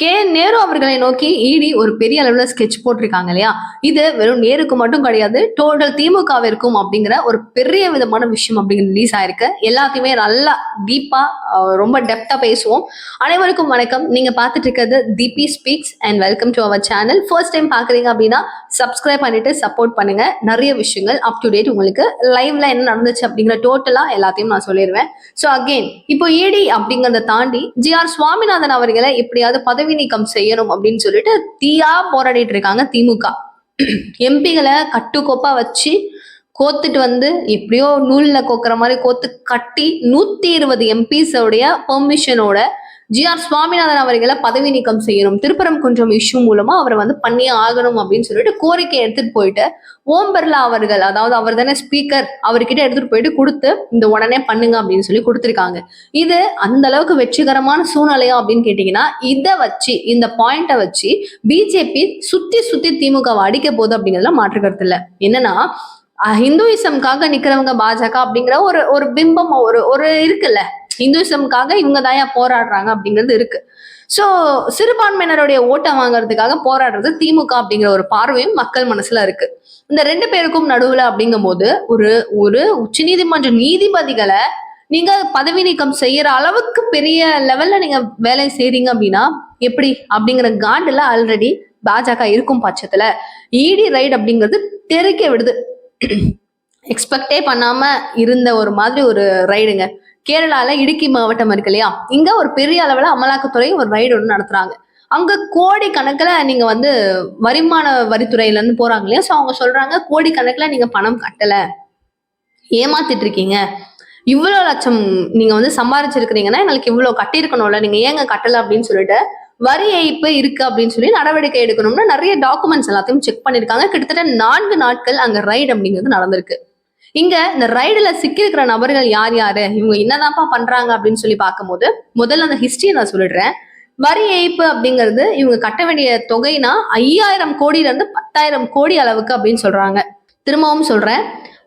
K Nehru அவர்களை நோக்கி இடி ஒரு பெரிய அளவுல ஸ்கெட்ச் போட்டிருக்காங்க இல்லையா? இது வெறும் நேருக்கு மட்டும் கிடையாது டோட்டல் திமுகவிற்கும் அப்படிங்கிற ஒரு பெரிய விதமான விஷயம் அப்படிங்கிற ரிலீஸ் ஆயிருக்கு. எல்லாத்தையுமே நல்லா டீப்பா ரொம்ப டெப்தா பேசுவோம். அனைவருக்கும் வணக்கம். நீங்க பார்த்துட்டு இருக்கிறது Deepi speaks and welcome to our channel first time பாக்குறீங்க அப்படின்னா சப்ஸ்கிரைப் பண்ணிட்டு சப்போர்ட் பண்ணுங்க. நிறைய விஷயங்கள் அப் டு டேட் உங்களுக்கு லைவ்ல என்ன நடந்துச்சு அப்படிங்கிற டோட்டலா எல்லாத்தையும் நான் சொல்லிடுவேன். ஸோ அகெயின் இப்போ இடி அப்படிங்கறத தாண்டி ஜி ஆர் சுவாமிநாதன் அவர்களை எப்படியாவது பதவி நீக்கம் செய்யணும் அப்படின்னு சொல்லிட்டு தீயா போராடிட்டு இருக்காங்க திமுக. எம்பிகளை கட்டுக்கோப்பா வச்சு கோத்துட்டு வந்து எப்படியோ நூல்ல கோக்குற மாதிரி கோத்து கட்டி நூத்தி இருபது எம்பிஸோடைய பெர்மிஷனோட ஜி ஆர் சுவாமிநாதன் அவர்களை பதவி நீக்கம் செய்யணும் திருப்பரம் குன்றம் இஷ்யூ மூலமா அவரை வந்து பண்ணியே ஆகணும் அப்படின்னு சொல்லிட்டு கோரிக்கை எடுத்துட்டு போயிட்டு ஓம் பிர்லா அவர்கள் அதாவது அவர் தானே ஸ்பீக்கர் அவர்கிட்ட எடுத்துட்டு போயிட்டு கொடுத்து இந்த உடனே பண்ணுங்க அப்படின்னு சொல்லி கொடுத்துருக்காங்க. இது அந்த அளவுக்கு வெற்றிகரமான சூழ்நிலையா அப்படின்னு கேட்டீங்கன்னா இதை வச்சு இந்த பாயிண்ட வச்சு பிஜேபி சுத்தி சுத்தி திமுகவை அடிக்க போகுது அப்படிங்கிறதுல மாற்று கருத்து இல்லை. என்னன்னா அஹ், ஹிந்துயிசம்காக நிக்கிறவங்க பாஜக அப்படிங்கிற ஒரு ஒரு பிம்பம் ஒரு ஒரு இருக்குல்ல. ஹிந்துயிசம்காக இவங்க தாயா போராடுறாங்க அப்படிங்கிறது இருக்கு. ஸோ சிறுபான்மையினருடைய ஓட்டை வாங்குறதுக்காக போராடுறது திமுக அப்படிங்கிற ஒரு பார்வையும் மக்கள் மனசுல இருக்கு. இந்த ரெண்டு பேருக்கும் நடுவுல அப்படிங்கும் போது ஒரு ஒரு உச்சநீதிமன்ற நீதிபதிகளை நீங்க பதவி நீக்கம் செய்யற அளவுக்கு பெரிய லெவல்ல நீங்க வேலை செய்றீங்க அப்படின்னா எப்படி? அப்படிங்கிற காண்டுல ஆல்ரெடி பாஜக இருக்கும் பட்சத்துல இடி ரைட் அப்படிங்கிறது தெருக்க விடுது. எக்ஸ்பெக்டே பண்ணாம இருந்த ஒரு மாதிரி ஒரு ரைடுங்க. கேரளால இடுக்கி மாவட்டம் இருக்கு இல்லையா? இங்க ஒரு பெரிய அளவுல அமலாக்கத்துறை ஒரு ரைடு ஒன்று நடத்துறாங்க. அங்க கோடி கணக்குல நீங்க வந்து வருமான வரித்துறையில இருந்து போறாங்க இல்லையா? ஸோ அவங்க சொல்றாங்க கோடி கணக்குல நீங்க பணம் கட்டல. ஏமாத்திட்டு இருக்கீங்க. இவ்வளவு லட்சம் நீங்க வந்து சம்பாரிச்சிருக்கிறீங்கன்னா எங்களுக்கு இவ்வளவு கட்டியிருக்கணும்ல. நீங்க ஏங்க கட்டல அப்படின்னு சொல்லிட்டு வரி ஏய்ப்பு இருக்கு அப்படின்னு சொல்லி நடவடிக்கை எடுக்கணும்னா நிறைய டாக்குமெண்ட்ஸ் எல்லாத்தையும் செக் பண்ணிருக்காங்க. கிட்டத்தட்ட நான்கு நாட்கள் அங்க ரைடு அப்படிங்கிறது நடந்திருக்கு. இங்க இந்த ரைடுல சிக்கியிருக்கிற நபர்கள் யார் யாரு? இவங்க என்னதான்ப்பா பண்றாங்க அப்படின்னு சொல்லி பார்க்கும்போது முதல்ல அந்த ஹிஸ்டரியை நான் சொல்லிடுறேன். வரி ஏய்ப்பு அப்படிங்கிறது இவங்க கட்ட வேண்டிய தொகைனா ஐயாயிரம் கோடியில இருந்து பத்தாயிரம் கோடி அளவுக்கு அப்படின்னு சொல்றாங்க. திரும்பவும் சொல்றேன்.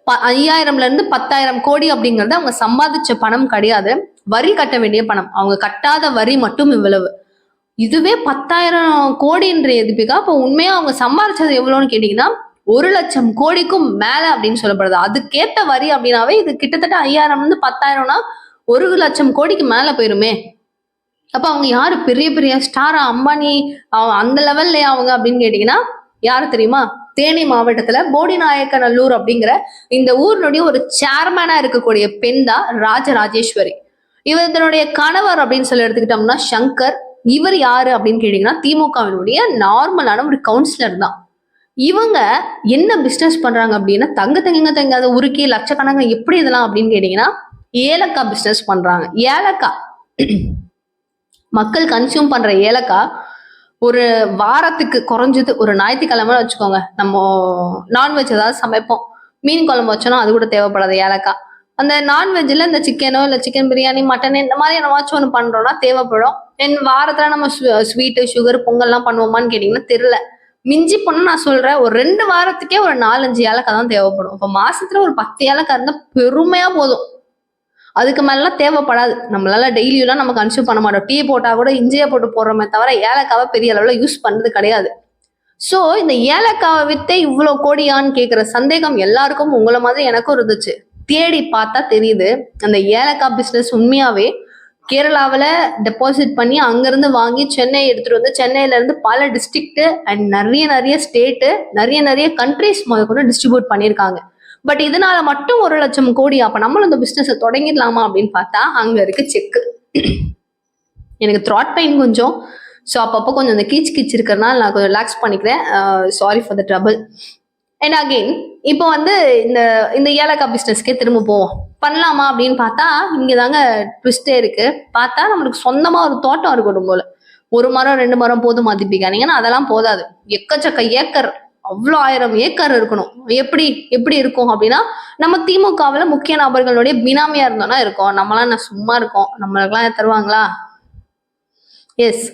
ப- ஐயாயிரம்ல இருந்து பத்தாயிரம் கோடி அப்படிங்கிறது அவங்க சம்பாதிச்ச பணம் கிடையாது. வரி கட்ட வேண்டிய பணம். அவங்க கட்டாத வரி மட்டும் இவ்வளவு. இதுவே பத்தாயிரம் கோடின்ற எதிர்ப்பிக்கா? இப்போ உண்மையா அவங்க சம்பாதிச்சது எவ்வளோன்னு கேட்டீங்கன்னா ஒரு லட்சம் கோடிக்கும் மேல அப்படின்னு சொல்லப்படுது. அதுக்கேத்த வரி அப்படின்னாவே இது கிட்டத்தட்ட ஐயாயிரம் இருந்து பத்தாயிரம்னா ஒரு லட்சம் கோடிக்கு மேல போயிருமே. அப்ப அவங்க யாரு? பெரிய பெரிய ஸ்டாரா? அம்பானி அந்த லெவல்ல அவங்க அப்படின்னு கேட்டீங்கன்னா யாரு தெரியுமா? தேனி மாவட்டத்துல போடிநாயக்கநல்லூர் அப்படிங்கிற இந்த ஊரினுடைய ஒரு சேர்மேனா இருக்கக்கூடிய பெண் தான் ராஜராஜேஸ்வரி. இதனுடைய கணவர் அப்படின்னு சொல்லி எடுத்துக்கிட்டோம்னா சங்கர். இவர் யாரு அப்படின்னு கேட்டீங்கன்னா திமுகவினுடைய நார்மலான ஒரு கவுன்சிலர் தான். இவங்க என்ன பிசினஸ் பண்றாங்க அப்படின்னா தங்க தங்கங்க தங்காத உருக்கி லட்சக்கணக்கம் எப்படி இதெல்லாம் அப்படின்னு கேட்டீங்கன்னா ஏலக்காய் பிசினஸ் பண்றாங்க. ஏலக்காய். மக்கள் கன்சியூம் பண்ற ஏலக்காய் ஒரு வாரத்துக்கு குறைஞ்சது ஒரு ஞாயிற்றுக்கிழமை வச்சுக்கோங்க. நம்ம நான்வெஜ் ஏதாவது சமைப்போம். மீன் குழம்பு வச்சோன்னா அது கூட தேவைப்படாது ஏலக்காய். அந்த நான்வெஜ்ல இந்த சிக்கனோ இல்லை சிக்கன் பிரியாணி மட்டன் இந்த மாதிரி என்னவாச்சும் ஒன்று பண்றோம்னா தேவைப்படும். என் வாரத்துல நம்ம ஸ்வீட்டு சுகர் பொங்கல்லாம் பண்ணுவோமான்னு கேட்டீங்கன்னா தெரியல. மிஞ்சி போனா நான் சொல்றேன் ஒரு ரெண்டு வாரத்துக்கே ஒரு நாலஞ்சு ஏலக்காய் தான் தேவைப்படும். இப்போ மாசத்துல ஒரு பத்து ஏலக்காய் இருந்தால் பெருமையா போதும். அதுக்கு மேலாம் தேவைப்படாது. நம்மளால டெய்லியெல்லாம் நம்ம கன்சியூம் பண்ண மாட்டோம். டீ போட்டா கூட இஞ்சியை போட்டு போடுறோமே தவிர ஏலக்காவை பெரிய அளவில் யூஸ் பண்ணது கிடையாது. ஸோ இந்த ஏலக்காவை வித்தே இவ்வளோ கோடியான்னு கேட்குற சந்தேகம் எல்லாருக்கும் உங்களை மாதிரி எனக்கும் இருந்துச்சு. தேடி பார்த்தா தெரியுது அந்த ஏலக்காய் பிஸ்னஸ் உண்மையாவே கேரளாவில் டெபாசிட் பண்ணி அங்கேருந்து வாங்கி சென்னை எடுத்துகிட்டு வந்து சென்னையிலேருந்து பல டிஸ்ட்ரிக்ட்டு அண்ட் நிறைய நிறைய ஸ்டேட்டு நிறைய நிறைய கண்ட்ரிஸ் முதற்கொண்டு டிஸ்ட்ரிபியூட் பண்ணியிருக்காங்க. பட் இதனால மட்டும் ஒரு லட்சம் கோடி அப்போ நம்மளும் இந்த பிஸ்னஸை தொடங்கிடலாமா அப்படின்னு பார்த்தா அங்கே இருக்கு செக்கு. எனக்கு த்ராட் பெயின் கொஞ்சம். ஸோ அப்பப்போ கொஞ்சம் இந்த கீச் கீச் இருக்கிறனால நான் கொஞ்சம் ரிலாக்ஸ் பண்ணிக்கிறேன். Sorry for the trouble and again இப்போ வந்து இந்த இந்த ஏலக்காய் பிஸ்னஸ்க்கே திரும்ப போவோம். பண்ணலாமா அப்படின்னு பார்த்தா இங்கே தாங்க ட்விஸ்டே இருக்கு. பார்த்தா நம்மளுக்கு சொந்தமாக ஒரு தோட்டம் இருக்கணும் போல. ஒரு மரம் ரெண்டு மரம் போதும் மதிப்பிக்கானீங்கன்னா அதெல்லாம் போதாது. எக்கச்சக்க ஏக்கர் அவ்வளோ ஆயிரம் ஏக்கர் இருக்கணும். எப்படி எப்படி இருக்கும் அப்படின்னா நம்ம திமுகவில் முக்கிய நபர்களுடைய பினாமியா இருந்தோம்னா இருக்கோம். நம்மளாம் என்ன சும்மா இருக்கோம். நம்மளுக்கெல்லாம் தருவாங்களா? எஸ்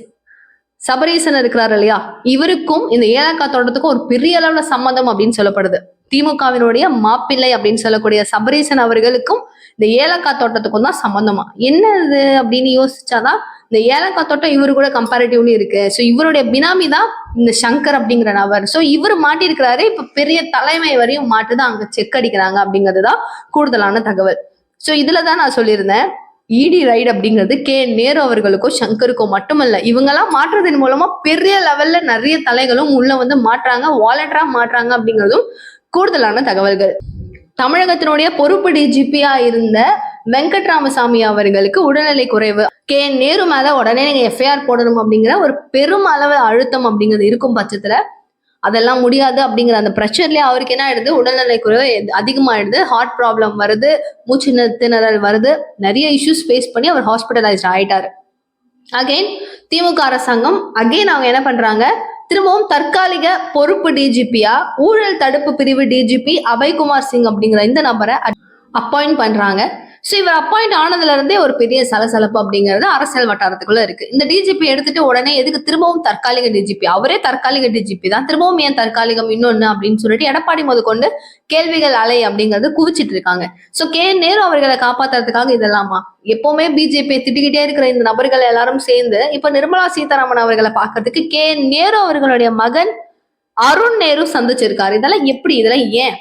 சபரீசன் இருக்கிறார் இல்லையா? இவருக்கும் இந்த ஏலக்காய் தோட்டத்துக்கும் ஒரு பெரிய அளவுல சம்மந்தம் அப்படின்னு சொல்லப்படுது. திமுகவினுடைய மாப்பிள்ளை அப்படின்னு சொல்லக்கூடிய சபரீசன் அவர்களுக்கும் இந்த ஏலக்காய் தோட்டத்துக்கும் தான் சம்பந்தமா? என்ன இது அப்படின்னு யோசிச்சாதான் இந்த ஏலக்காய் தோட்டம் இவரு கூட கம்பேரிட்டிவ்லி இருக்கு. ஸோ இவருடைய பினாமி தான் இந்த சங்கர் அப்படிங்கிற நபர். ஸோ இவர் மாட்டியிருக்கிறாரு. இப்ப பெரிய தலைமை வரையும் மாட்டுதான் அங்க செக் அடிக்கிறாங்க அப்படிங்கிறது தான் கூடுதலான தகவல். ஸோ இதுல தான் நான் சொல்லியிருந்தேன். இடி ரைட் அப்படிங்கிறது கே நேரு அவர்களுக்கோ சங்கருக்கோ மட்டுமல்ல இவங்கெல்லாம் மாற்றுறதன் மூலமா பெரிய லெவல்ல நிறைய தலைகளும் உள்ள வந்து மாற்றாங்க வாலெட்டரா மாற்றாங்க அப்படிங்கிறதும் கூடுதலான தகவல்கள். தமிழகத்தினுடைய பொறுப்பு டிஜிபியா இருந்த வெங்கட்ராமசாமி அவர்களுக்கு உடல்நிலை குறைவு. கே. நேரு மேல உடனே நீங்க எஃப்ஐஆர் போடணும் அப்படிங்கிற ஒரு பெரும் அளவு அழுத்தம் அப்படிங்கிறது இருக்கும் பட்சத்துல அதெல்லாம் முடியாது அப்படிங்கிற அந்த ப்ரெஷர்லயே அவருக்கு என்ன ஆயிடுது? உடல்நிலை குறைவு அதிகமாயிடுது. ஹார்ட் ப்ராப்ளம் வருது. மூச்சு திணறல் வருது. நிறைய இஷ்யூஸ் ஃபேஸ் பண்ணி அவர் ஹாஸ்பிட்டலைஸ்ட் ஆயிட்டாரு. அகைன் திமுக அரசாங்கம் அகைன் அவங்க என்ன பண்றாங்க? திரும்பவும் தற்காலிக பொறுப்பு டிஜிபியா ஊழல் தடுப்பு பிரிவு டிஜிபி அபய்குமார் சிங் அப்படிங்கிற இந்த நபரை அப்பாயிண்ட் பண்றாங்க. ஸோ இவர் அப்பாயிண்ட் ஆனதுல இருந்தே ஒரு பெரிய சலசலப்பு அப்படிங்கிறது அரசியல் வட்டாரத்துக்குள்ள இருக்கு. இந்த டிஜிபி எடுத்துட்டு உடனே எதுக்கு திரும்பவும் தற்காலிக டிஜிபி அவரே தற்காலிக டிஜிபி தான். திரும்பவும் ஏன் தற்காலிகம் இன்னொன்னு அப்படின்னு சொல்லிட்டு எடப்பாடி முதற்கொண்டு கேள்விகள் அலை அப்படிங்கறது குவிச்சிட்டு இருக்காங்க. ஸோ கே நேரு அவர்களை காப்பாத்துறதுக்காக இதெல்லாமா? எப்பவுமே பிஜேபி திட்டிக்கிட்டே இருக்கிற இந்த நபர்கள் எல்லாரும் சேர்ந்து இப்ப நிர்மலா சீதாராமன் அவர்களை பார்க்கறதுக்கு கே நேரு அவர்களுடைய மகன் அருண் நேரு சந்திச்சிருக்காரு. இதெல்லாம் எப்படி? இதெல்லாம் ஏன்?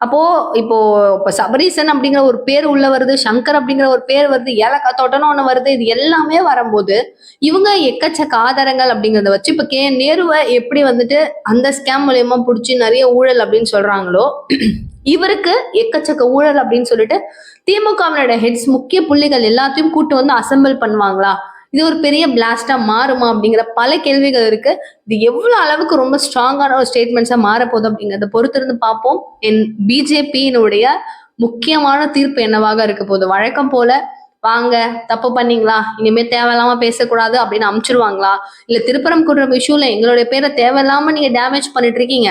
அப்போ இப்போ இப்போ சபரீசன் அப்படிங்கிற ஒரு பேர் உள்ள வருது சங்கர் அப்படிங்கிற ஒரு பேர் வருது ஏலக்காய் தோட்டம்னு ஒண்ணு வருது இது எல்லாமே வரும்போது இவங்க எக்கச்சக்க ஆதாரங்கள் அப்படிங்கறத வச்சு இப்ப கே நேருவை எப்படி வந்துட்டு அந்த ஸ்கேம் மூலியமா புடிச்சு நிறைய ஊழல் அப்படின்னு சொல்றாங்களோ இவருக்கு எக்கச்சக்க ஊழல் அப்படின்னு சொல்லிட்டு திமுகவினோட ஹெட்ஸ் முக்கிய புள்ளிகள் எல்லாத்தையும் கூட்டு வந்து அசம்பிள் பண்ணுவாங்களா? இது ஒரு பெரிய பிளாஸ்டா மாறுமா அப்படிங்கிற பல கேள்விகள் இருக்கு. இது எவ்வளவு அளவுக்கு ரொம்ப ஸ்ட்ராங்கான ஒரு ஸ்டேட்மெண்ட்ஸா மாறப்போகுது அப்படிங்கறத பொறுத்திருந்து பார்ப்போம். என் பிஜேபியினுடைய முக்கியமான தீர்ப்பு என்னவாக இருக்க போகுது? வழக்கம் போல வாங்க தப்பு பண்ணீங்களா? இனிமே தேவையில்லாம பேசக்கூடாது அப்படின்னு அமுச்சிருவாங்களா? இல்ல திருப்பரம் குடுற இஷ்யூல எங்களுடைய பேரை தேவையில்லாம நீங்க டேமேஜ் பண்ணிட்டு இருக்கீங்க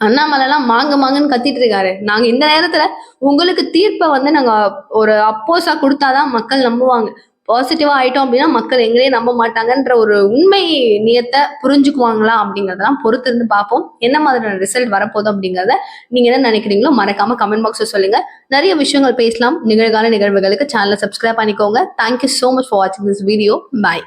அண்ணாமலைலாம் மாங்க மாங்கன்னு கத்திட்டு இருக்காரு. நாங்க இந்த நேரத்துல உங்களுக்கு தீர்ப்பை வந்து நாங்க ஒரு அப்போஸா கொடுத்தாதான் மக்கள் நம்புவாங்க. பாசிட்டிவா ஆயிட்டோம் அப்படின்னா மக்கள் எங்களே நம்ப மாட்டாங்கன்ற ஒரு உண்மை நியத்தை புரிஞ்சுக்குவாங்களா அப்படிங்கறதெல்லாம் பொறுத்து இருந்து பார்ப்போம். என்ன மாதிரியான ரிசல்ட் வரப்போதும் அப்படிங்கறத நீங்க என்ன நினைக்கிறீங்களோ மறக்காம கமெண்ட் பாக்ஸ்ல சொல்லுங்க. நிறைய விஷயங்கள் பேசலாம். நிகழ்கால நிகழ்வுகளுக்கு சேனலை சப்ஸ்கிரைப் பண்ணிக்கோங்க. Thank you so much for வாட்சிங் திஸ் வீடியோ பாய்